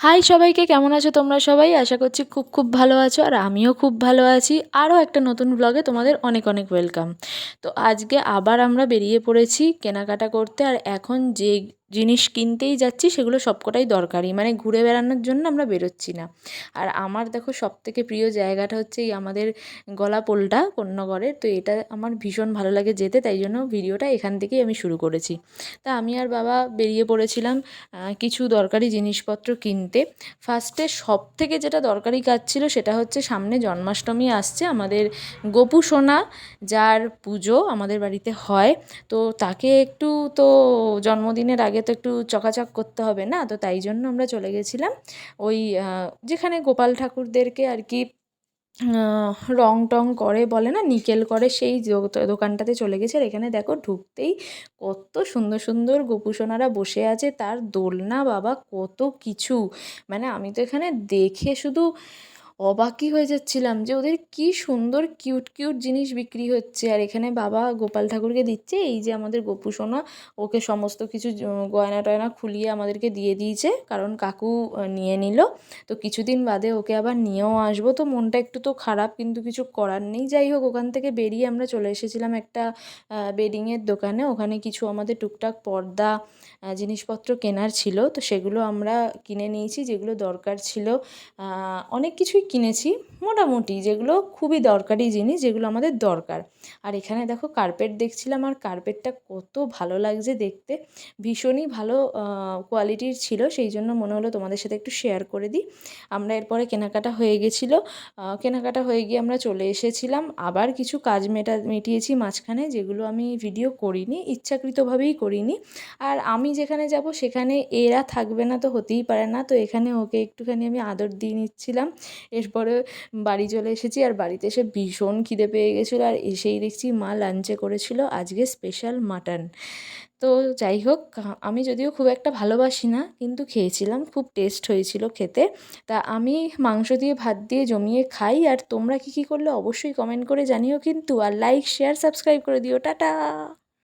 High সবাইকে, কেমন আছো তোমরা সবাই? আশা করছি খুব খুব ভালো আছো আর আমিও খুব ভালো আছি। আরও একটা নতুন ব্লগে তোমাদের অনেক অনেক ওয়েলকাম তো আজকে আবার আমরা বেরিয়ে পড়েছি কেনাকাটা করতে আর এখন যে জিনিস কিনতেই যাচ্ছি, সেগুলো সবকটাই দরকারি। মানে ঘুরে বেড়ানোর জন্য আমরা বেরোচ্ছি না। আর আমার দেখো সবথেকে প্রিয় জায়গাটা হচ্ছে এই আমাদের গলাপোলটা কন্যাগড়ের। তো এটা আমার ভীষণ ভালো লাগে যেতে, তাই জন্য ভিডিওটা এখান থেকেই আমি শুরু করেছি। তা আমি আর বাবা বেরিয়ে পড়েছিলাম কিছু দরকারি জিনিসপত্র কিনতে। ফার্স্টে সব থেকে যেটা দরকারি কাজ ছিল সেটা হচ্ছে সামনে জন্মাষ্টমী আসছে, আমাদের গোপু সোনা যার পুজো আমাদের বাড়িতে হয়। তো তাকে একটু তো জন্মদিনের আগে তো একটু চকাচক করতে হবে না? তো তাই জন্য আমরা চলে গেছিলাম। ওই যেখানে গোপাল ঠাকুরদেরকে আর কি রং টং করে বলে না, নিকেল করে, সেই দোকানটাতে চলে গেছে। আর এখানে দেখো ঢুকতেই কত সুন্দর সুন্দর গোপুসোনারা বসে আছে। তার দোলনা বাবা কত কিছু। মানে আমি তো এখানে দেখে শুধু অবাকই হয়ে যাচ্ছিলাম যে ওদের কি সুন্দর কিউট কিউট জিনিস বিক্রি হচ্ছে। আর এখানে বাবা গোপাল ঠাকুরকে দিচ্ছে, এই যে আমাদের গোপু সোনা, ওকে সমস্ত কিছু গয়না টয়না খুলিয়ে আমাদেরকে দিয়ে দিয়েছে, কারণ কাকু নিয়ে নিল। তো কিছুদিন বাদে ওকে আবার নিয়েও আসব। তো মনটা একটু তো খারাপ, কিন্তু কিছু করার নেই। যাই হোক, ওখান থেকে বেরিয়ে আমরা চলে এসেছিলাম একটা বেডিংয়ের দোকানে। ওখানে কিছু আমাদের টুকটাক পর্দা জিনিসপত্র কেনার ছিল। তো সেগুলো আমরা কিনে নিয়েছি, যেগুলো দরকার ছিল। অনেক কিছুই কিনেছি মোটামুটি, যেগুলো খুবই দরকারি জিনিস, যেগুলো আমাদের দরকার। আর এখানে দেখো কার্পেট দেখছিলাম, আর কার্পেটটা কত ভালো লাগছে দেখতে। ভীষণই ভালো কোয়ালিটির ছিল, সেই জন্য মনে হলো তোমাদের সাথে একটু শেয়ার করে দিই। আমরা এরপরে কেনাকাটা হয়ে গেছিল। কেনাকাটা হয়ে গিয়ে আমরা চলে এসেছিলাম। আবার কিছু কাজ মেটা, মিটিয়েছি মাঝখানে, যেগুলো আমি ভিডিও করিনি, ইচ্ছাকৃতভাবেই করিনি। আর আমি যেখানে যাব, সেখানে এরা থাকবে না তো হতেই পারে না। তো এখানে ওকে একটুখানি আমি আদর দিয়ে নিচ্ছিলাম। এরপরে বাড়ি চলে এসেছি আর বাড়িতে এসে ভীষণ খিদে পেয়ে গেছিল আর এসেই দেখছি মা লাঞ্চে করেছিল আজকে স্পেশাল মাটন তো যাই হোক, আমি যদিও খুব একটা ভালোবাসি না, কিন্তু খেয়েছিলাম, খুব টেস্ট হয়েছিল খেতে। তা আমি মাংস দিয়ে ভাত দিয়ে জমিয়ে খাই আর তোমরা কী কী করলে অবশ্যই কমেন্ট করে জানিও কিন্তু। আর লাইক শেয়ার সাবস্ক্রাইব করে দিও। টাটা!